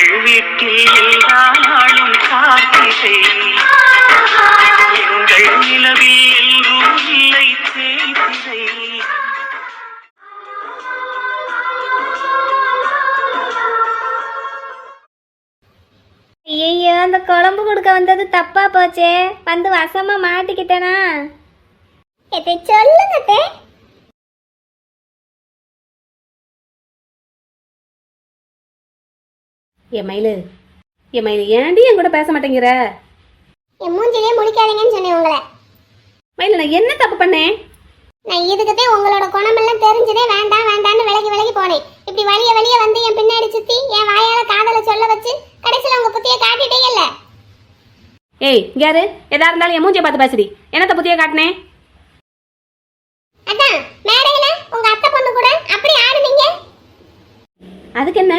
எங்கள் வீட்டில் எல்லா நாளும் காத்திரை. எங்கள் நிலவில் எல்லோரும் இல்லை தேய்திரை. ஐயோ அந்த குழம்பு கொடுக்க வந்தது தப்பா போச்சே. வந்து வசமா மாட்டிக்கிட்டேனா? எதை சொல்லுங்க என் மயிலு என் மயிலு ஏன்டி என் கூட பேச மாட்டேங்கிற? என் மூஞ்சிலே முழிக்காதீங்கன்னு சொன்னேன் உங்களை. மயிலு நான் என்ன தப்பு பண்ணேன்? நான் இதுக்குதே உங்களோட குணமெல்லாம் தெரிஞ்சதே வேண்டாம் வேண்டாம்னு விலகி விலகி போனேன். இப்படி வழிய வழிய வந்து என் பின்னாடி சுத்தி என் வாயால காதல சொல்ல வச்சு கடைசியில உங்க புத்திய காட்டிட்டீங்கல்ல ஏய் இங்க யாரு? எதா இருந்தாலும் என் மூஞ்சியை பார்த்து பேசுடி. என்னத்த புத்திய காட்டினேன் அதான் மேடையில உங்க அத்தை பொண்ணு கூட அப்படி ஆடுனீங்க. அதுக்கு என்ன?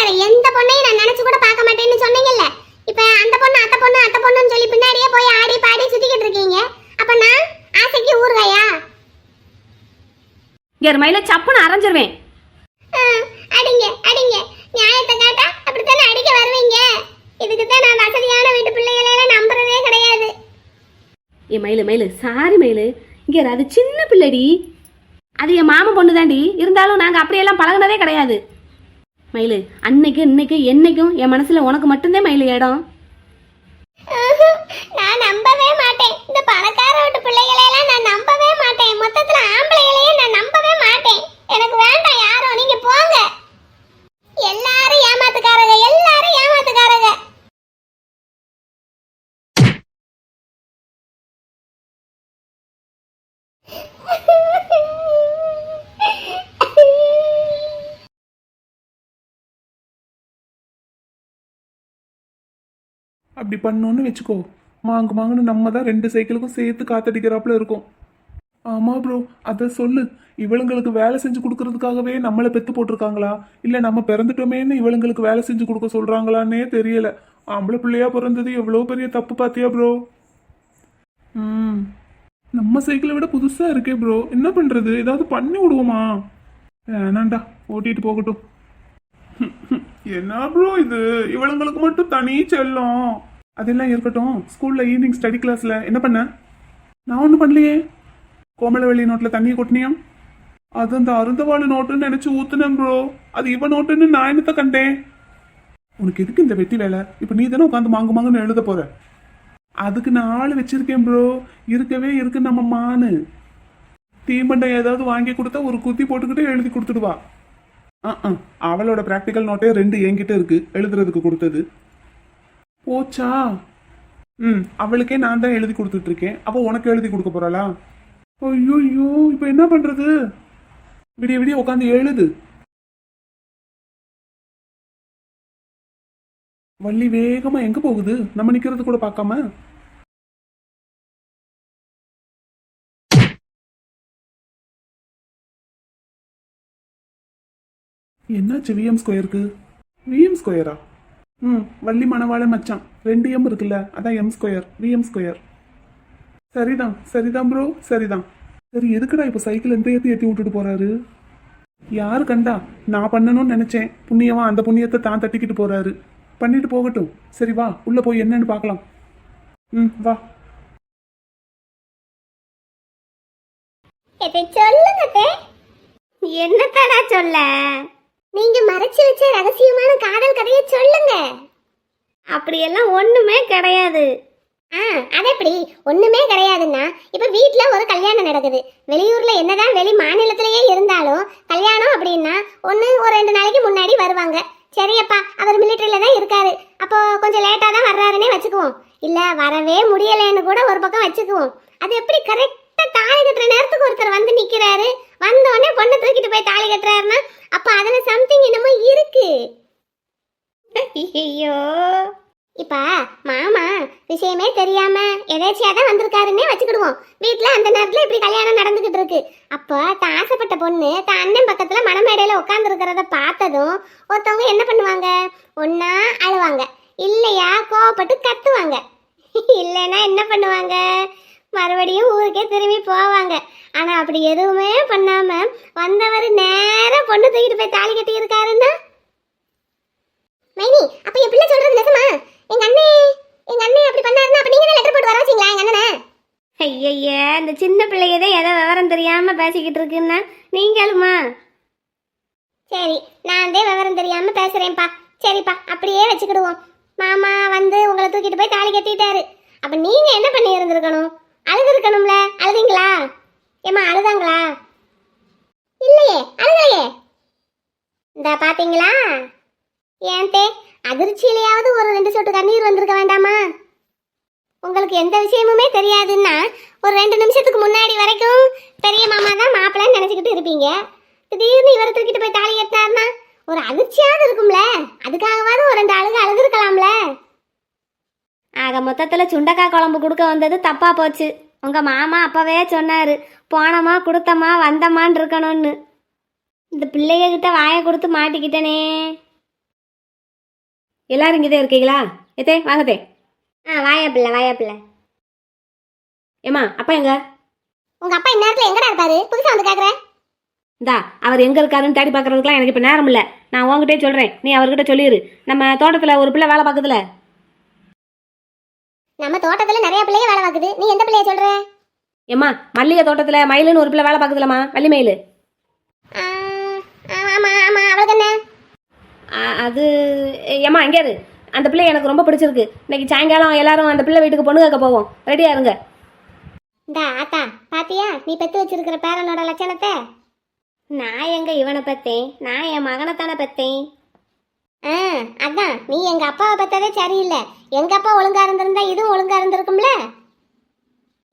வேற எந்த பொண்ணையும் நான் நினைச்சு கூட பார்க்க மாட்டேன்னு சொன்னீங்கல்ல. இப்ப அந்த பொண்ணு அத்தை பொண்ணு அத்தை பொண்ணுன்னு சொல்லி பின்னாடியே போய் ஆடி பாடி சுத்திக்கிட்டு இருக்கீங்க. அப்ப நான் ஆசைக்கு ஊறுகாயா? மயில சப்புன்னு அரைஞ்சிருவேன். அடிங்க அடிங்க. நியாயத்தை காட்டா அப்படித்தானே அடிக்க வருவீங்க? இதுக்கு தான் நான் வசதியான வீட்டு பிள்ளைகளை எல்லாம் நம்புறதே கிடையாது. என் மயிலு மயிலு சாரி மயிலு. இங்க அது சின்ன பிள்ளைடி. அது என் மாமன் பொண்ணு தாண்டி இருந்தாலும் நாங்க அப்படியெல்லாம் பழகுனதே கிடையாது. மயிலு அன்னைக்கு இன்னைக்கு என்னைக்கும் என் மனசுல உனக்கு மட்டும்தான் மயிலு இடம். நான் நம்பவே மாட்டேன். இந்த பணக்கார வீட்டு பிள்ளைகளை எல்லாம் நான் நம்பவே மாட்டேன். மொத்தத்துல ஆம்பளைகளையே நான் நம்பவே மாட்டேன். எனக்கு வேண்டாம் யாரும் நீங்க போங்க எல்லாரும் ஏமாத்துக்காரங்க எல்லாரும் ஏமாத்துக்காரங்க அப்படி பண்ணோன்னு வச்சுக்கோ. மாங்கு மாங்குன்னு நம்ம தான் ரெண்டு சைக்கிளுக்கும் சேர்த்து காத்தடிக்கிறாப்புல இருக்கும். ஆமா ப்ரோ அதை சொல்லு. இவளுங்களுக்கு வேலை செஞ்சு கொடுக்கறதுக்காகவே நம்மளை பெத்து போட்டிருக்காங்களா? இல்ல நம்ம பிறந்துட்டோமேன்னு இவளுங்களுக்கு வேலை செஞ்சு கொடுக்க சொல்றாங்களான்னே தெரியல. ஆம்பளை பிள்ளையா பிறந்தது எவ்வளோ பெரிய தப்பு பாத்தியா ப்ரோ ம். நம்ம சைக்கிளை விட புதுசா இருக்கே ப்ரோ என்ன பண்றது? ஏதாவது பண்ணி விடுவோமா? வேணாண்டா ஓட்டிட்டு போகட்டும். என்ன ப்ரோ இது? இவளுங்களுக்கு மட்டும் தனி செல்லம். அதெல்லாம் இருக்கட்டும். ஸ்கூலில் ஈவினிங் ஸ்டடி கிளாஸில் என்ன பண்ண? நான் ஒன்றும் பண்ணலையே. கோமலவெளி நோட்டில் தண்ணியை கொட்டினியம் அது அந்த அருந்தவாளு நோட்டுன்னு நினச்சி ஊத்துனேன் ப்ரோ அது இவ நோட்டுன்னு நான் என்னத்த கண்டேன்? உனக்கு எதுக்கு இந்த வெட்டி வேலை? இப்போ நீ தானே உட்காந்து மாங்கு மாங்குன்னு எழுத போற. அதுக்கு நான் ஆள் வச்சிருக்கேன் ப்ரோ இருக்கவே இருக்கு நம்ம மானு. தீமண்டை ஏதாவது வாங்கி கொடுத்தா ஒரு குத்தி போட்டுக்கிட்டே எழுதி கொடுத்துடுவா. ஆ ஆ. அவளோட ப்ராக்டிக்கல் நோட்டே ரெண்டு என்கிட்ட இருக்கு. எழுதுறதுக்கு கொடுத்தது. போச்சா? ம் அவளுக்கே நான் தான் எழுதி கொடுத்துட்டு இருக்கேன் அப்போ உனக்கு எழுதி கொடுக்க போறாளா? ஐயோ ஐயோ இப்போ என்ன பண்றது? விடிய விடிய உட்காந்து எழுது. வள்ளி வேகமா எங்க போகுது? நம்ம நிக்கிறது கூட பார்க்காம? என்னாச்சு விஎம் ஸ்கொயருக்கு விஎம் ஸ்கொயரா ம் வள்ளி மணவாள மச்சான். ரெண்டு எம் இருக்குல்ல அதான் எம் ஸ்கொயர் விஎம் ஸ்கொயர் சரிதான் சரிதான் ப்ரோ சரிதான். சரி எதுக்குடா இப்போ சைக்கிள் எந்த ஏற்றி ஏற்றி விட்டுட்டு போறாரு? யாரு கண்டா? நான் பண்ணணும்னு நினைச்சேன். புண்ணியவா அந்த புண்ணியத்தை தான் தட்டிக்கிட்டு போறாரு. பண்ணிட்டு போகட்டும். சரி வா உள்ள போய் என்னன்னு பார்க்கலாம். ம் வா. எதை சொல்லுங்க என்னத்தடா சொல்ல? நீங்க மறைச்சு வச்ச ரகசியமான காதல் கதையை சொல்லுங்க. அப்படியெல்லாம் ஒண்ணுமே கிடையாது. ஆ அது எப்படி ஒண்ணுமே கிடையாதுன்னா இப்ப வீட்ல ஒரு கல்யாணம் நடக்குது. வெளியூர்ல என்னதான் வெளி மாநிலத்திலேயே இருந்தாலும் கல்யாணம் அப்படின்னா ஒண்ணு ஒரு ரெண்டு நாளைக்கு முன்னாடி வருவாங்க. சரியப்பா அவர் மிலிட்டரியில தான் இருக்காரு. அப்போ கொஞ்சம் லேட்டா தான் வர்றாருன்னே வச்சுக்குவோம். இல்ல வரவே முடியலைன்னு கூட ஒரு பக்கம் வச்சுக்குவோம். அது எப்படி கரெக்டா தாலி கட்டுற நேரத்துக்கு ஒருத்தர் வந்து நிக்கிறாரு. வந்த உடனே பொண்ணை தூக்கிட்டு போய் தாலி கட்டுறாருன்னா அப்ப அதுல சம்திங் என்னமோ இருக்கு. ஐயோ இப்ப மாமா விஷயமே தெரியாம எதேச்சியா தான் வந்திருக்காருன்னே வச்சுக்கிடுவோம். வீட்டுல அந்த நேரத்துல இப்படி கல்யாணம் நடந்துகிட்டு இருக்கு. அப்போ தான் ஆசைப்பட்ட பொண்ணு தான் அண்ணன் பக்கத்துல மணமேடையில உட்கார்ந்து இருக்கிறத பார்த்ததும் ஒருத்தவங்க என்ன பண்ணுவாங்க? ஒன்னா அழுவாங்க. இல்லையா கோவப்பட்டு கத்துவாங்க. இல்லைன்னா என்ன பண்ணுவாங்க? மறுபடியும் ஊருக்கே திரும்பி போவாங்க. ஆனா அப்படி எதுவுமே பண்ணாம வந்தவர் நேரா பொண்ணு தூக்கிட்டு போய் தாலி கட்டி இருக்காருன்னா? மைனி அப்ப என் பிள்ளை சொல்றது நிஜமா? எங்க அண்ணே எங்க அண்ணே அப்படி பண்ணாருன்னா அப்ப நீங்க தான் லெட்டர் போட்டு வர வச்சீங்களா எங்க அண்ணனை? ஐயய்ய இந்த சின்ன பிள்ளையதே ஏதோ விவரம் தெரியாம பேசிக்கிட்டு இருக்குன்னா நீங்களுமா? சரி நான் தான் விவரம் தெரியாம பேசுறேன்ப்பா. சரிப்பா அப்படியே வச்சுக்கிடுவோம். மாமா வந்து உங்களை தூக்கிட்டு போய் தாலி கட்டிட்டாரு. அப்ப நீங்க என்ன பண்ணி இருந்திருக்கணும் அழுது இருக்கணும்ல? அழுதீங்களா? ஏமா அழுதாங்களா? இல்லையே அழுதலையே. இந்த பாத்தீங்களா? ஏன்தே அதிர்ச்சியிலையாவது ஒரு ரெண்டு சொட்டு கண்ணீர் வந்திருக்க வேண்டாமா? உங்களுக்கு எந்த விஷயமுமே தெரியாதுன்னா ஒரு ரெண்டு நிமிஷத்துக்கு முன்னாடி வரைக்கும் பெரிய மாமா தான் மாப்பிள்ளன்னு நினச்சிக்கிட்டு இருப்பீங்க. திடீர்னு இவர் தூக்கிட்டு போய் தாலி கட்டினாருன்னா ஒரு அதிர்ச்சியாவது இருக்கும்ல? அதுக்காகவாவது ஒரு ரெண்டு அழுகு அழுதுருக்கலாம்ல மொத்தத்துல சுண்டக்காய் குழம்பு கொடுக்க வந்தது தப்பா போச்சு. உங்க மாமா அப்பவே சொன்னாரு போனமா கொடுத்தமா வந்தமான்னு இருக்கணும்னு. இந்த பிள்ளைக கிட்ட வாயை கொடுத்து மாட்டிக்கிட்டனே. எல்லாரும் இங்கே இருக்கீங்களா? எத்தே வாங்கத்தே ஆ வாயா பிள்ளை வாயா பிள்ளை. ஏம்மா அப்பா எங்க? உங்க அப்பா இந்நேரத்துல எங்கடா இருப்பாரு? புதுசா வந்து கேக்குற இந்தா அவர் எங்க இருக்காருன்னு தேடி பார்க்கறதுக்குலாம் எனக்கு இப்போ நேரம் இல்லை நான் உங்ககிட்டே சொல்கிறேன் நீ அவர்கிட்ட சொல்லிடு நம்ம தோட்டத்தில் ஒரு பிள்ளை வேலை பார்க்குதுல. நம்ம தோட்டத்துல நிறைய பிள்ளைங்க வேலை பார்க்குது. நீ எந்த பிள்ளைய சொல்ற? ஏம்மா மல்லிகை தோட்டத்தில் மயிலுன்னு ஒரு பிள்ளை வேலை பார்க்குதுலம்மா வள்ளி மயில். ஆ, ஆ, ஆமா ஆமா அவளுக்கு என்ன? அது ஏம்மா இங்கே இரு. அந்த பிள்ளை எனக்கு ரொம்ப பிடிச்சிருக்கு. இன்னைக்கு சாயங்காலம் எல்லாரும் அந்த பிள்ளை வீட்டுக்கு பொண்ணு கேட்க போவோம். ரெடியா இருங்க. இந்த ஆத்தா பாத்தியா? நீ பெத்து வச்சிருக்கிற பேரனோட லட்சணத்தை? நான் எங்க இவனை பெத்தேன்? நான் என் மகனை தானே பெத்தேன்? ஆ அதான். நீ எங்க அப்பாவை பெத்ததே சரியில்லை. எங்க அப்பா ஒழுங்கா இருந்திருந்தா இதுவும் ஒழுங்கா இருந்திருக்கும்ல?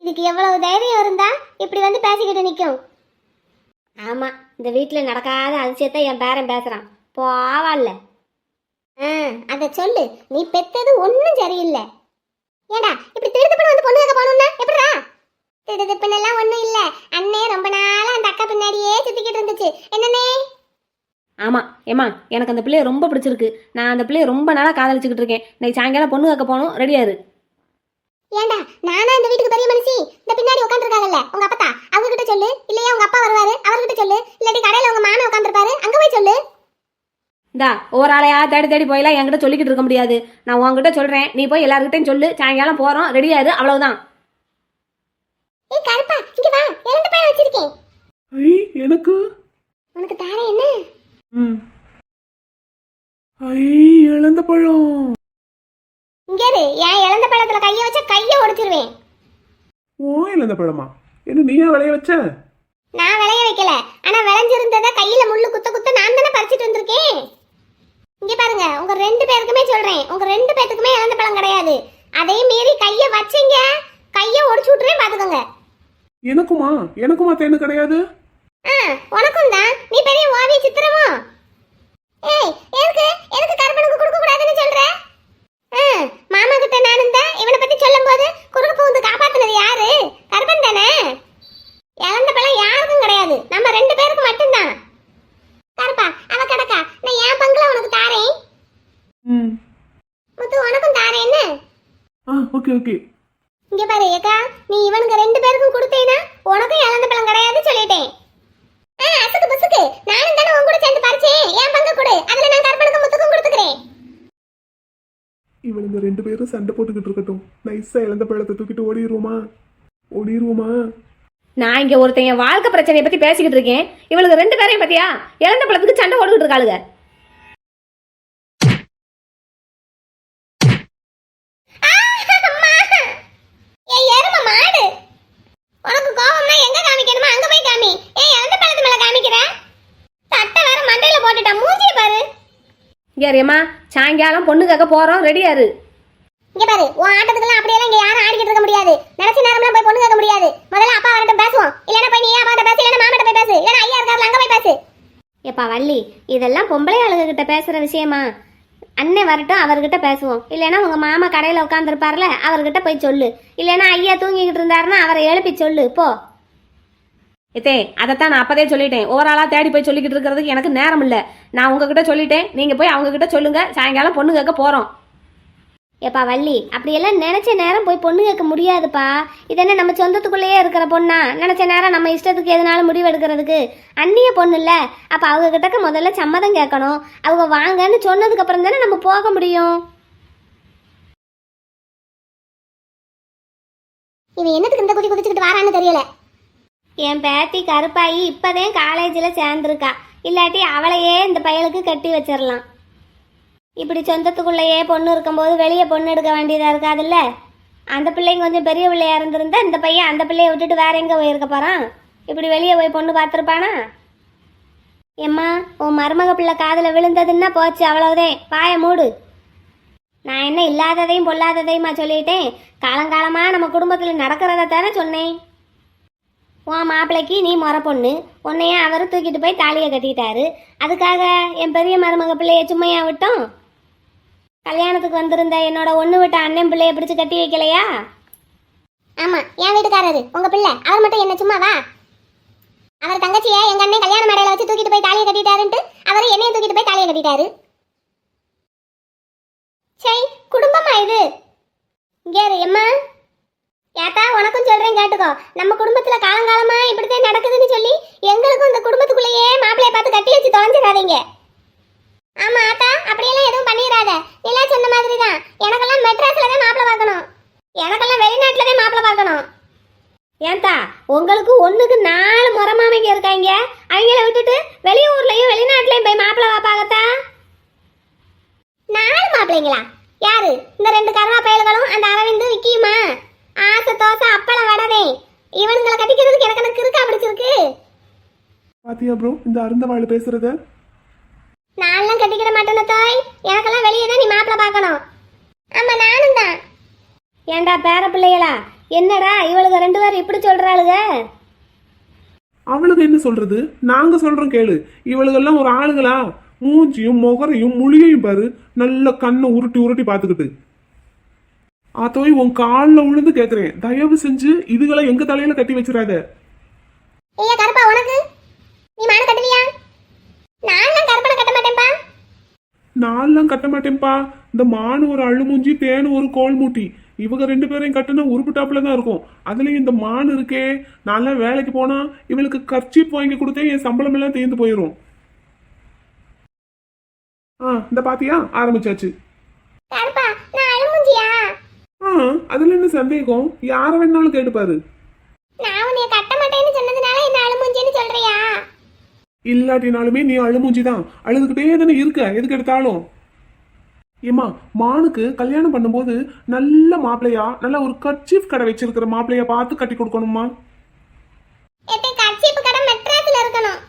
இதுக்கு எவ்வளவு தைரியம் இருந்தா இப்படி வந்து பேசிக்கிட்டு நிற்கும் ஆமா இந்த வீட்டில் நடக்காத அதிசயத்தை என் பேரன் பேசுறான். போவால்ல ஆ அதை சொல்லு. நீ பெத்தது ஒன்றும் சரியில்லை. ஏடா இப்படி திருடுப்புன்னு வந்து பொண்ணு கேட்க போகணும்னா? எப்படிடா? எல்லாம் ஒன்றும் இல்லை. அண்ணே ரொம்ப நாளாக அந்த அக்கா பின்னாடியே சுத்திக்கிட்டு இருந்துச்சு. என்னன்னே ஆமாம் ஏம்மா எனக்கு அந்த பிள்ளைய ரொம்ப பிடிச்சிருக்கு. நான் அந்த பிள்ளைய ரொம்ப நாளாக காதலிச்சுக்கிட்டு இருக்கேன். இன்னைக்கு சாயங்காலம் பொண்ணு கேட்க போகணும் ரெடியா இரு. ஏண்டா நானா இந்த வீட்டுக்கு பெரிய மனுஷி? இந்த பின்னாடி உட்காந்துருக்காங்கல்ல உங்க அப்பத்தா? அவங்க கிட்ட சொல்லு. இல்லையா உங்க அப்பா வருவாரு அவர்கிட்ட சொல்லு. இல்லாட்டி கடையில உங்க மாமா உட்காந்துருப்பாரு அங்க போய் சொல்லு. இந்தா ஒவ்வொரு ஆளையா தேடி தேடி போயெல்லாம் என்கிட்ட சொல்லிக்கிட்டு இருக்க முடியாது. நான் உன்கிட்ட சொல்கிறேன் நீ போய் எல்லாருக்கிட்டையும் சொல்லு. சாயங்காலம் போகிறோம் ரெடியா இரு அவ்வளவுதான். ஏய் கருப்பா இங்க வா. இரண்டு பழம் வச்சிருக்கேன். ஐ எனக்கு? உனக்கு தாரே என்ன? ஐ இழந்த பழம். இங்க இரு. என் இழந்த பழத்துல கைய வச்சா கைய ஒடிச்சிருவேன் ஓ இழந்த பழமா? என்ன நீயா விளைய வச்ச? நான் விளைய வைக்கல. ஆனா விளைஞ்சிருந்தத கையில முள்ளு குத்த குத்த நான் தானே பறிச்சிட்டு வந்திருக்கேன். இங்க பாருங்க. உங்க ரெண்டு பேருக்குமே சொல்றேன். உங்க ரெண்டு பேத்துக்குமே இழந்த பழம் கிடையாது. அதையும் மீறி கைய வச்சீங்க. கைய ஒடிச்சு விட்டுறேன் பாத்துக்கோங்க. எனக்குமா? எனக்குமா தேனு கிடையாது? உனக்கும் தான் நீ பெரிய ஓவிய சித்திரமா? ஏய் எதுக்கு? எதுக்கு கருப்பனுக்கு கொடுக்க கூடாதுன்னு சொல்ற ஆ மாமா கிட்ட நானும் தான் இவனை பத்தி சொல்லும்போது குறுக்கு பூந்து காப்பாத்துனது யாரு கருப்பன் தானே இழந்த பழம் யாருக்கும் கிடையாது நம்ம ரெண்டு பேருக்கு மட்டும்தான் கருப்பா அவ கிடக்கா நான் என் பங்குல உனக்கு தாரேன் ம் முத்து உனக்கும் தாரேன் என்ன ஆ ஓகே ஓகே இங்க பாரு ஏக்கா நீ இவனுங்க ரெண்டு பேருக்கும் கொடுத்தேனா உனக்கும் இழந்த பழம் கிடையாது சொல்லிட்டேன் ஆ அசுக்கு புசுக்கு நானும் தானே உன் கூட சேர்ந்து பறிச்சேன் என் பங்கு கொடு அதுல நான் கற்பனுக்கு முத்துக்கும் கொடுத்துக்கிறேன் இவளுங்க ரெண்டு பேரும் சண்டை போட்டுக்கிட்டு இருக்கட்டும். நைஸா இழந்த பழத்தை தூக்கிட்டு ஓடிடுவோமா ஓடிடுவோமா நான் இங்கே ஒருத்தன் என் வாழ்க்கை பிரச்சனையை பற்றி பேசிக்கிட்டு இருக்கேன். இவளுக்கு ரெண்டு பேரையும் பத்தியா இழந்த பழத்துக்கு சண்டை போட்டுக்கிட்டு இருக்காளுங்க ஆ, அம்மா. ஏய் எருமை மாடு உனக்கு கோவம்னா எங்க காமிக்கணுமா அங்க போய் காமி ஏய் எந்த பழத்து மேல காமிக்கிற சட்டை வேற மண்டையில போட்டுட்டா மூஞ்சிய பாரு ஏறியம்மா சாயங்காலம் பொண்ணு கேட்க போகிறோம் ரெடியா இரு. இங்க பாரு உன் ஆட்டத்துக்குலாம் அப்படியெல்லாம் இங்க யாரும் ஆடிக்கிட்டு இருக்க முடியாது. நினைச்ச நேரம்லாம் போய் பொண்ணு கேட்க முடியாது. முதல்ல அப்பா வரட்டும் பேசுவோம். இல்லைன்னா போய் நீ அப்பாட்ட பேசு? இல்லைன்னா மாமாட்ட போய் பேசு. இல்லைன்னா ஐயா இருக்காருல அங்க போய் பேசு. ஏப்பா வள்ளி இதெல்லாம் பொம்பளை ஆளுங்க கிட்ட பேசுற விஷயமா? அண்ணன் வரட்டும் அவர்கிட்ட பேசுவோம். இல்லைன்னா உங்க மாமா கடையில உட்காந்துருப்பார்ல அவர்கிட்ட போய் சொல்லு. இல்லைன்னா ஐயா தூங்கிக்கிட்டு இருந்தாருன்னா அவரை எழுப்பி சொல்லு. போ. எத்தே அதைத்தான் நான் அப்பதே சொல்லிட்டேன். ஓவராலாக தேடி போய் சொல்லிக்கிட்டு இருக்கிறதுக்கு எனக்கு நேரம் இல்லை. நான் உங்ககிட்ட சொல்லிட்டேன். நீங்கள் போய் அவங்க கிட்ட சொல்லுங்க. சாயங்காலம் பொண்ணு கேட்க போகிறோம் ஏப்பா வள்ளி அப்படியெல்லாம் நினைச்ச நேரம் போய் பொண்ணு கேட்க முடியாதுப்பா. இது என்ன நம்ம சொந்தத்துக்குள்ளேயே இருக்கிற பொண்ணா? நினைச்ச நேரம் நம்ம இஷ்டத்துக்கு எதனால முடிவு எடுக்கிறதுக்கு அந்நிய பொண்ணு இல்ல. அப்ப அவங்க கிட்டக்க முதல்ல சம்மதம் கேட்கணும். அவங்க வாங்கன்னு சொன்னதுக்கு அப்புறம் தானே நம்ம போக முடியும். இவன் என்னத்துக்கு இந்த குதி குதிச்சுக்கிட்டு வாரான்னு தெரியல. என் பேத்தி கருப்பாயி இப்போதே காலேஜில் சேர்ந்துருக்கா. இல்லாட்டி அவளையே இந்த பயலுக்கு கட்டி வச்சிடலாம் இப்படி சொந்தத்துக்குள்ளேயே பொண்ணு இருக்கும்போது வெளியே பொண்ணு எடுக்க வேண்டியதாக இருக்காதுல்ல அந்த பிள்ளைங்க கொஞ்சம் பெரிய பிள்ளையாக இருந்திருந்தா இந்த பையன் அந்த பிள்ளைய விட்டுட்டு வேற எங்கே போயிருக்க போகிறான் இப்படி வெளியே போய் பொண்ணு பார்த்துருப்பானா? எம்மா உன் மருமக பிள்ளை காதில் விழுந்ததுன்னா போச்சு அவ்வளவுதே. பாய மூடு. நான் என்ன இல்லாததையும் பொல்லாததையுமா சொல்லிட்டேன்? காலங்காலமாக நம்ம குடும்பத்தில் நடக்கிறத தானே சொன்னேன். உன் மாப்பிள்ளைக்கு நீ முறை பொண்ணு. உன்னையே அவர் தூக்கிட்டு போய் தாலியை கட்டிட்டாரு. அதுக்காக என் பெரிய மருமக பிள்ளைய சும்மையா விட்டோம்? கல்யாணத்துக்கு வந்திருந்த என்னோட ஒன்று விட்ட அண்ணன் பிள்ளைய பிடிச்சி கட்டி வைக்கலையா? ஆமா என் வீட்டுக்காரரு உங்க பிள்ளை. அவர் மட்டும் என்ன சும்மாவா அவர் தங்கச்சியை எங்க அண்ணன் கல்யாண மேடையில வச்சு தூக்கிட்டு போய் தாலியை கட்டிட்டாருன்ட்டு அவர் என்னையும் தூக்கிட்டு போய் தாலியை கட்டிட்டாரு. சரி குடும்பமா இது? இங்கே எம்மா. ஏத்தா உனக்கும் சொல்றேன் கேட்டுக்கோ. நம்ம குடும்பத்துல காலங்காலமா இப்படித்தான் நடக்குதுன்னு சொல்லி எங்களுக்கும் இந்த குடும்பத்துக்குள்ளேயே மாப்பிளைய பார்த்து கட்டி வச்சு தொலைஞ்சிடாதீங்க. ஆமா ஆத்தா அப்படியெல்லாம் எதுவும் பண்ணிடாத. நிலா சொன்ன மாதிரி தான் எனக்கெல்லாம் மெட்ராஸ்ல தான் மாப்பிளை பார்க்கணும். எனக்கெல்லாம் வெளிநாட்டுல தான் மாப்பிளை பார்க்கணும். ஏன்டா உங்களுக்கு ஒண்ணுக்கு நாலு முறை மாமைக்கு இருக்காங்க. அவங்கள விட்டுட்டு வெளியூர்லயும் வெளிநாட்டுலயும் போய் மாப்பிள்ளை பாப்பாகத்தா நாலு மாப்பிள்ளைங்களா? யாரு? இந்த ரெண்டு கருவா பயல்களும் அந்த அரவிந்து விக்கியுமா? ஆசை தோசை அப்பள வடதே இவனுங்களை கட்டிக்கிறதுக்கு எனக்கு எனக்கு இருக்கா பிடிச்சிருக்கு? பாத்தியா ப்ரோ இந்த அருந்தவாள் பேசுறத? நான்லாம் கட்டிக்கிட மாட்டேன தாய். எனக்கெல்லாம் வெளியே தான் நீ மாப்பிளை பார்க்கணும். ஆமா நானும் தான். ஏண்டா பேர பிள்ளைகளா? என்னடா இவளுக்கு ரெண்டு பேரும் இப்படி சொல்றாளுக? அவளுக்கு என்ன சொல்றது? நாங்க சொல்றோம் கேளு. இவளுகெல்லாம் ஒரு ஆளுகளா? மூஞ்சியும் முகரையும் முழியையும் பாரு. நல்ல கண்ணை உருட்டி உருட்டி பார்த்துக்கிட்டு. ஆத்தோய் உன் காலில் விழுந்து கேட்குறேன் தயவு செஞ்சு இதுகளை எங்க தலையில கட்டி வச்சிடாத. ஐயா கருப்பா உனக்கு? நீ மான கட்டுவியா? நான்லாம் கருப்பனை கட்ட நான்லாம் கட்ட மாட்டேன்ப்பா இந்த மானு ஒரு அழுமூஞ்சி தேனு ஒரு கோல் மூட்டி. இவங்க ரெண்டு பேரையும் கட்டுனா உருப்பிட்டாப்புல தான் இருக்கும். அதுலயும் இந்த மான் இருக்கே. நான்லாம் வேலைக்கு போனா இவளுக்கு கர்ச்சீப் வாங்கி கொடுத்தே என் சம்பளம் எல்லாம் தேர்ந்து போயிடும் ஆ இந்த பாத்தியா? ஆரம்பிச்சாச்சு. கருப்பா நான் அதுல என்ன சந்தேகம்? யார வேணாலும் கேட்டுப்பாரு நான் உன்னைய கட்ட மாட்டேன்னு சொன்னதுனால என்ன அழுமுஞ்சின்னு சொல்றியா? இல்லாட்டினாலுமே நீ அழுமூஞ்சி தான் அழுதுகிட்டே தானே இருக்க. எதுக்கு எடுத்தாலும். ஏமா மானுக்கு கல்யாணம் பண்ணும்போது நல்ல மாப்பிள்ளையா நல்ல ஒரு கர்ச்சீஃப் கடை வச்சிருக்கிற மாப்பிள்ளையா பார்த்து கட்டி கொடுக்கணுமா? எத்தே கர்ச்சீப்பு கடை மெட்ராஸ்ல இருக்கணும்.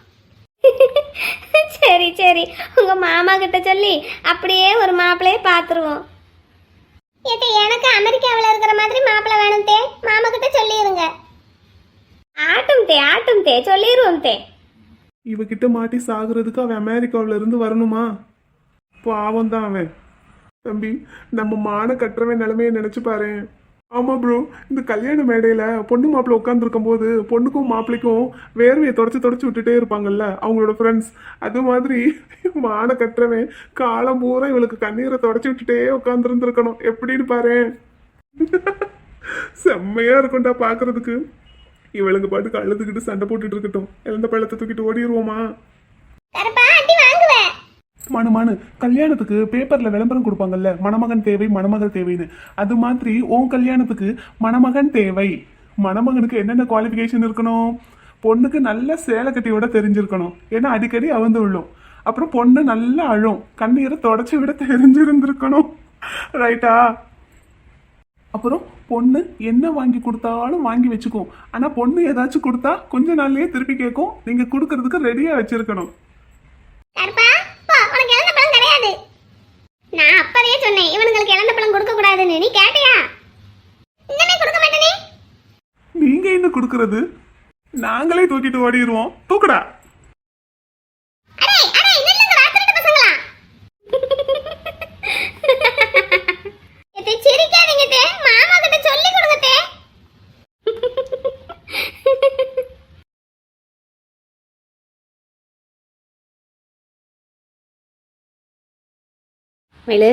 சரி சரி. உங்க மாமா கிட்ட சொல்லி அப்படியே ஒரு மாப்பிள்ளைய பாத்துருவோம் எத்தே எனக்கு அமெரிக்காவில் இருக்கிற மாதிரி மாப்பிள்ளை வேணும் தே. மாமா கிட்ட சொல்லிடுங்க ஆட்டும் தே ஆட்டும் தே. சொல்லிடுவோம் தே. இவகிட்ட மாட்டி சாகுறதுக்கு அவன் அமெரிக்காவில இருந்து வரணுமா? பாவம் தான் அவன். தம்பி நம்ம மான கட்டுறவன் நிலைமையை நினைச்சு பாரு ஆமா ப்ரோ இந்த கல்யாண மேடையில் பொண்ணு மாப்பிள்ளை உட்காந்துருக்கும் போது பொண்ணுக்கும் மாப்பிள்ளைக்கும் வேர்வையை தொடச்சி தொடச்சி விட்டுட்டே இருப்பாங்கல்ல அவங்களோட ஃப்ரெண்ட்ஸ் அது மாதிரி மான கட்டுறவன் காலம் பூரா இவளுக்கு கண்ணீரை தொடச்சி விட்டுட்டே உட்காந்துருந்துருக்கணும் எப்படின்னு பாரு. செம்மையா இருக்கும்டா பார்க்குறதுக்கு இவளுங்க பாட்டுக்கு அழுதுகிட்டு சண்டை போட்டுட்டு இருக்கட்டும். இழந்த பழத்தை தூக்கிட்டு ஓடிடுவோமா மனு கல்யாணத்துக்கு பேப்பர்ல விளம்பரம் கொடுப்பாங்கல்ல மணமகன் தேவை மணமகள் தேவைன்னு. அது மாதிரி உன் கல்யாணத்துக்கு மணமகன் தேவை. மணமகனுக்கு என்னென்ன குவாலிஃபிகேஷன் இருக்கணும்? பொண்ணுக்கு நல்ல சேலை கட்டியோட விட தெரிஞ்சிருக்கணும். ஏன்னா அடிக்கடி அவந்து விழும். அப்புறம் பொண்ணு நல்லா அழும். கண்ணீரை தொடச்சி விட தெரிஞ்சிருந்திருக்கணும். ரைட்டா அப்புறம் பொண்ணு என்ன வாங்கி கொடுத்தாலும் வாங்கி வச்சுக்கும். ஆனா பொண்ணு ஏதாச்சும் கொடுத்தா கொஞ்ச நாள்லயே திருப்பி கேட்கும். நீங்க கொடுக்கறதுக்கு ரெடியா வச்சிருக்கணும் கருப்பா போ உனக்கு இழந்த பழம் கிடையாது நான் அப்பவே சொன்னேன் இவனுங்களுக்கு இழந்த பழம் கொடுக்க கூடாதுன்னு. நீ கேட்டியா? இன்னமே கொடுக்க மாட்டேனே. நீங்க என்ன கொடுக்கறது? நாங்களே தூக்கிட்டு ஓடிடுவோம். தூக்குடா அடே அடே நில்லுங்கடா திருட்டு பசங்களா எத்தை சிரிக்காதீங்க தே மாமா கிட்ட சொல்லி கொடுங்க தே மயிலு